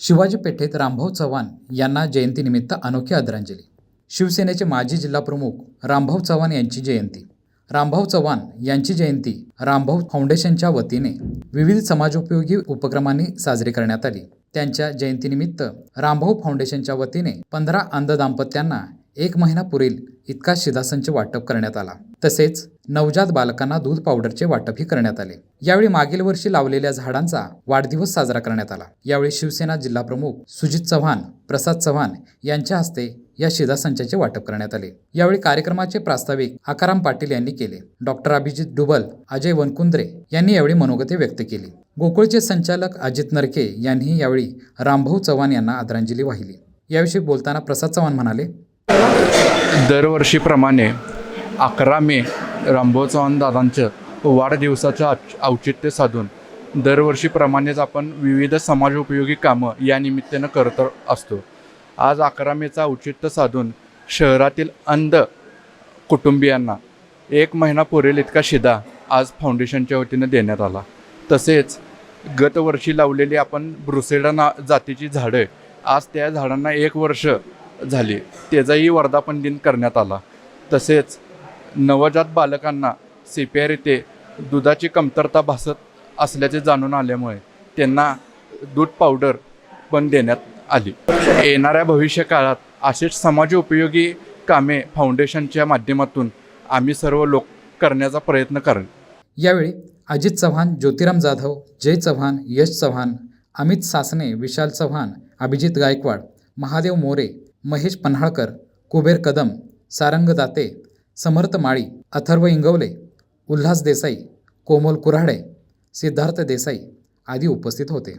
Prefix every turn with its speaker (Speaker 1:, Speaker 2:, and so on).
Speaker 1: शिवाजी पेठेत रामभाऊ चव्हाण यांना जयंतीनिमित्त अनोखी आदरांजली. शिवसेनेचे माजी जिल्हाप्रमुख रामभाऊ चव्हाण यांची जयंती. रामभाऊ चव्हाण यांची जयंती रामभाऊ फाउंडेशनच्या वतीने विविध समाजोपयोगी उपक्रमांनी साजरी करण्यात आली. त्यांच्या जयंतीनिमित्त रामभाऊ फाउंडेशनच्या वतीने पंधरा अंध दाम्पत्यांना एक महिना पुरेल इतका शिधासंच वाटप करण्यात आला. तसेच नवजात बालकांना दूध पावडरचे वाटपही करण्यात आले. यावेळी मागील वर्षी लावलेल्या झाडांचा वाढदिवस साजरा करण्यात आला. यावेळी शिवसेना जिल्हाप्रमुख सुजित चव्हाण प्रसाद चव्हाण यांच्या हस्ते या शिधासंचाचे वाटप करण्यात आले. यावेळी कार्यक्रमाचे प्रास्ताविक आकाराम पाटील यांनी केले. डॉक्टर अभिजित डुबल अजय वनकुंद्रे यांनी यावेळी मनोगते व्यक्त केली. गोकुळचे संचालक अजित नरके यांनी यावेळी रामभाऊ चव्हाण यांना आदरांजली वाहिली. याविषयी बोलताना प्रसाद चव्हाण म्हणाले
Speaker 2: दरवर्षीप्रमाणे अकरा मे रामभाऊ चव्हाण दादांचं वाढदिवसाचं औचित्य साधून दरवर्षीप्रमाणेच आपण विविध समाजोपयोगी कामं या निमित्तानं करत असतो. आज अकरा मेचा औचित्य साधून शहरातील अंध कुटुंबियांना एक महिना पुरेल इतका शिदा आज फाउंडेशनच्या वतीनं देण्यात आला. तसेच गतवर्षी लावलेली आपण ब्रुसेडा ना जातीची झाडं आज त्या झाडांना एक वर्ष झाली. त्याचाही वर्धापन दिन करण्यात आला. तसेच नवजात बालकांना सी पी आर येथे दुधाची कमतरता भासत असल्याचे जाणून आल्यामुळे त्यांना दूध पावडर पण देण्यात आली. येणाऱ्या भविष्य काळात असेच समाजोपयोगी कामे फाउंडेशनच्या माध्यमातून आम्ही सर्व लोक करण्याचा प्रयत्न करेल
Speaker 1: यावेळी अजित चव्हाण ज्योतिराम जाधव जय चव्हाण यश चव्हाण अमित सासने विशाल चव्हाण अभिजित गायकवाड महादेव मोरे महेश पन्हाळकर कुबेर कदम सारंग दाते समर्थ माळी अथर्व इंगवले उल्हास देसाई कोमल कुऱ्हाडे सिद्धार्थ देसाई आदी उपस्थित होते.